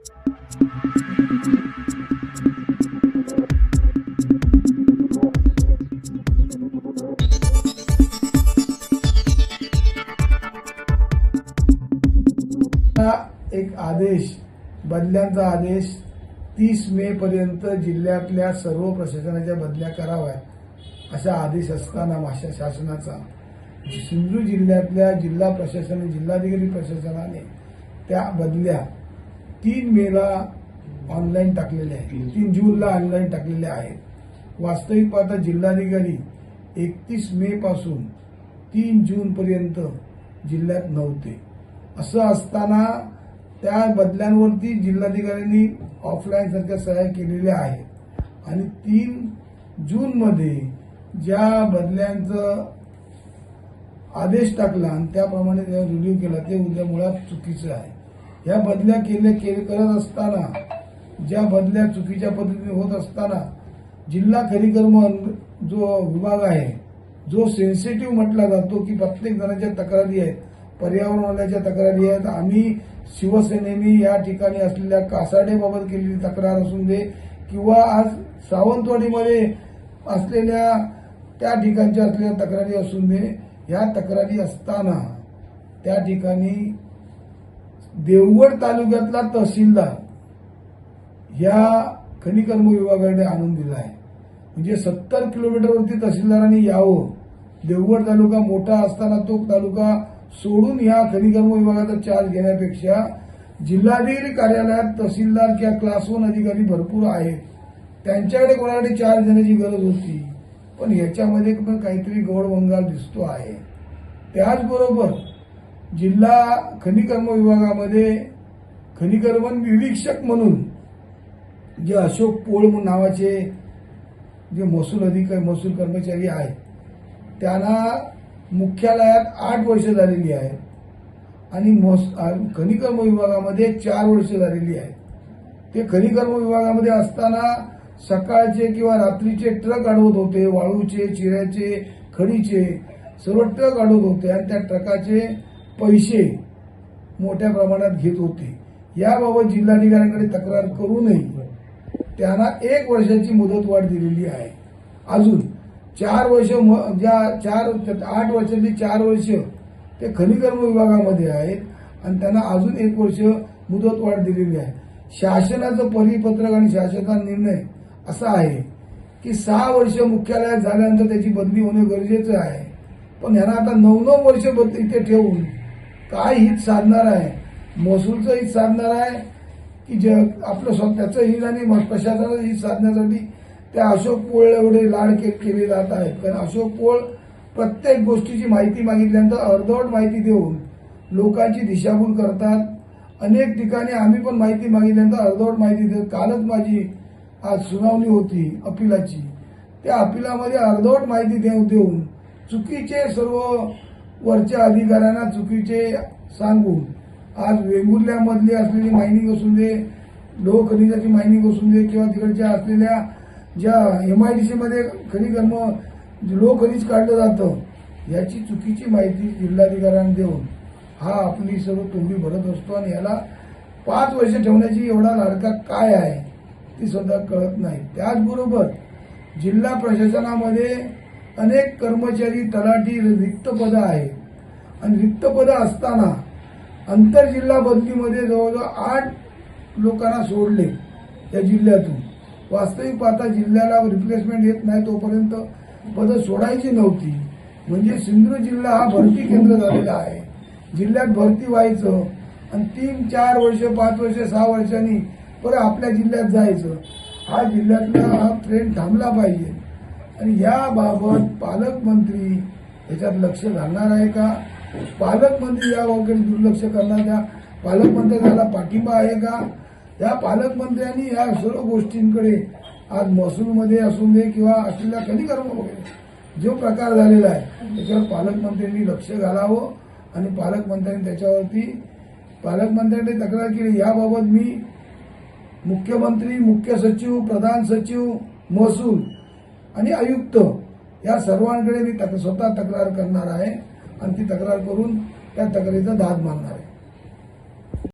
हा एक आदेश बदल्यांचा आदेश तीस मे पर्यंत जिल्ह्यातल्या सर्व प्रशासनाच्या बदल्या कराव्या असा आदेश असताना माशा शासनाचा. सिंधू जिल्ह्यातल्या जिल्हा प्रशासन जिल्हाधिकारी प्रशासनाने त्या बदल्या तीन मेला ऑनलाईन टाकलेल्या आहेत. तीन. जूनला ऑनलाईन टाकलेल्या आहेत. वास्तविक पाहता जिल्हाधिकारी एकतीस मे पासून तीन जून पर्यंत जिल्ह्यात नव्हते. असं असताना त्या बदल्यांवरती जिल्हाधिकाऱ्यांनी ऑफलाईन सारख्या सह्या केलेल्या आहेत. आणि तीन जूनमध्ये ज्या बदल्यांचं आदेश टाकला आणि त्याप्रमाणे त्यावर रिव्ह्यू केला ते उद्या मुळात चुकीचं आहे. ह्या बदल्या केल्या केले करत असताना ज्या बदल्या चुकीच्या पद्धतीने होत असताना जिल्हा खनिकर्म जो विभाग आहे जो सेन्सिटिव्ह म्हटला जातो की प्रत्येक जणांच्या तक्रारी आहेत पर्यावरणवाल्याच्या तक्रारी आहेत आम्ही शिवसेनेने या ठिकाणी असलेल्या कासाडेबाबत केलेली तक्रार असून दे किंवा आज सावंतवाडीमध्ये असलेल्या त्या ठिकाणच्या असलेल्या तक्रारी असून दे ह्या तक्रारी असताना त्या ठिकाणी देवगड तालुक्यातला तहसीलदार या खनिकर्म विभागाकडे आणून दिला आहे. म्हणजे सत्तर किलोमीटरवरती तहसीलदारांनी यावं. देवगड तालुका मोठा असताना तो तालुका सोडून या खनिकर्म विभागाचा चार्ज घेण्यापेक्षा जिल्हाधिकारी कार्यालयात तहसीलदार किंवा क्लास वन अधिकारी भरपूर आहेत. त्यांच्याकडे कोणाकडे चार्ज देण्याची गरज होती? पण याच्यामध्ये पण काहीतरी गौडबंगाल दिसतो आहे. त्याचबरोबर जिल्हा खनिकर्म विभागामध्ये खनिकर्म निरीक्षक म्हणून जे अशोक पोळ नावाचे जे महसूल अधिकारी महसूल कर्मचारी आहेत त्यांना मुख्यालयात आठ वर्ष झालेली आहेत आणि महस- खनिकर्म विभागामध्ये चार वर्ष झालेली आहेत. ते खनिकर्म विभागामध्ये असताना सकाळचे किंवा रात्रीचे ट्रक अडवत होते वाळूचे चिऱ्याचे खडीचे सर्व ट्रक अडवत होते आणि त्या ट्रकाचे पैसे मोठ्या प्रमाणात घेत होते. याबाबत जिल्हाधिकाऱ्यांकडे तक्रार करूनही त्यांना एक वर्षाची मुदतवाढ दिलेली आहे. अजून चार वर्ष म- ज्या चार आठ वर्षातली चार वर्ष ते खनिकर्म विभागामध्ये आहेत आणि त्यांना अजून एक वर्ष मुदतवाढ दिलेली आहे. शासनाचं परिपत्रक आणि शासनाचा निर्णय असा आहे की सहा वर्ष मुख्यालयात झाल्यानंतर त्याची बदली होणे गरजेचं आहे. पण ह्यांना आता नऊ नऊ वर्ष इथे ठेवून काय हित साधणार आहे? महसूलचं हित साधणार आहे? की जे आपलं स्वतःचं हित आणि म- प्रशासनाचं हित साधण्यासाठी त्या अशोक पोळ एवढे लाड केले जात आहेत. कारण अशोक पोळ प्रत्येक गोष्टीची माहिती मागितल्यानंतर अर्धवट माहिती देऊन लोकांची दिशाभूल करतात. अनेक ठिकाणी आम्ही पण माहिती मागितल्यानंतर अर्धवट माहिती देत. कालच माझी आज सुनावणी होती अपिलाची. त्या अपिलामध्ये अर्धवट माहिती देऊ देऊन चुकीचे सर्व वरच्या अधिकाऱ्यांना चुकीचे सांगून आज वेंगुर्ल्यामधली असलेली मायनिंग असून दे लोह खनिजाची मायनिंग असून दे किंवा तिकडच्या असलेल्या ज्या एम आय डी सीमध्ये खनिकर्म लोह खनिज काढलं जातं याची चुकीची माहिती जिल्हाधिकाऱ्यांना देऊन हा आपली सर्व तोंडी भरत असतो आणि याला पाच वर्ष ठेवण्याची एवढा लाडका काय आहे ती सुद्धा कळत नाही. त्याचबरोबर जिल्हा प्रशासनामध्ये अनेक कर्मचारी तलाठी रिक्त पदं आहेत. आणि रिक्त पदं असताना आंतरजिल्हा बदलीमध्ये जवळजवळ आठ लोकांना सोडले या जिल्ह्यातून. वास्तविक पाहता जिल्ह्याला रिप्लेसमेंट येत नाही तोपर्यंत पदं सोडायची नव्हती. म्हणजे सिंधुदुर्ग जिल्हा हा भरती केंद्र झालेला आहे. जिल्ह्यात भरती व्हायचं आणि तीन चार वर्ष पाच वर्ष सहा वर्षांनी परत आपल्या जिल्ह्यात जायचं. हा जिल्ह्यातला हा ट्रेंड थांबला पाहिजे. आणि याबाबत पालकमंत्री याच्यात लक्ष घालणार आहे का? पालकमंत्री याबाबत दुर्लक्ष करणार का? पालकमंत्र्यांना पाठिंबा आहे का? या पालकमंत्र्यांनी या सर्व गोष्टींकडे आज महसूलमध्ये असून दे किंवा असलेल्या खनिकर्म वगैरे जो प्रकार झालेला आहे त्याच्यावर पालकमंत्र्यांनी लक्ष घालावं आणि पालकमंत्र्यांनी त्याच्यावरती पालकमंत्र्यांनी तक्रार केली. याबाबत मी मुख्यमंत्री मुख्य सचिव प्रधान सचिव महसूल आणि आयुक्त या सर्वांकडे मी तक- स्वतः तक्रार करणार आहे. आणि ती तक्रार करून त्या तक्रारीचा दाद मागणार आहे.